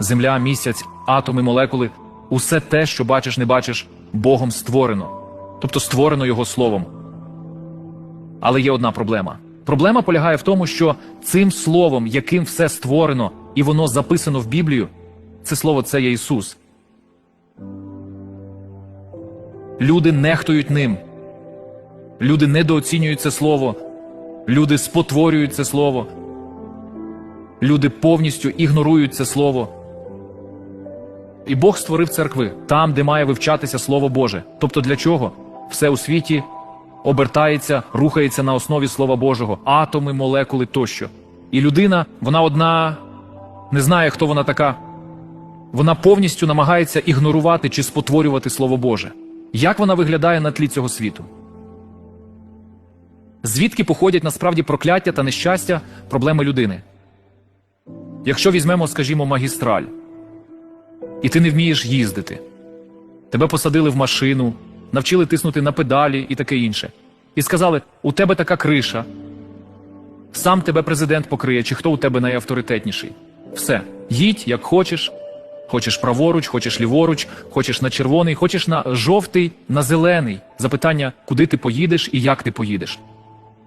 земля, місяць, атоми, молекули усе те, що бачиш, не бачиш, Богом створено, тобто створено Його словом. Але є одна проблема. Проблема полягає в тому, що цим словом, яким все створено, і воно записано в Біблію, це слово це є Ісус. Люди нехтують ним. Люди недооцінюють це слово, люди спотворюють це слово, люди повністю ігнорують це слово. І Бог створив церкви там, де має вивчатися Слово Боже. Тобто для чого? Все у світі обертається, рухається на основі Слова Божого, атоми, молекули тощо. І людина, вона одна не знає, хто вона така. Вона повністю намагається ігнорувати чи спотворювати Слово Боже. Як вона виглядає на тлі цього світу? Звідки походять насправді прокляття та нещастя, проблеми людини? Якщо візьмемо, скажімо, магістраль, і ти не вмієш їздити, тебе посадили в машину, навчили тиснути на педалі і таке інше. І сказали: у тебе така криша, сам тебе президент покриє, чи хто у тебе найавторитетніший. Все, їдь як хочеш. Хочеш праворуч, хочеш ліворуч, хочеш на червоний, хочеш на жовтий, на зелений. Запитання, куди ти поїдеш і як ти поїдеш.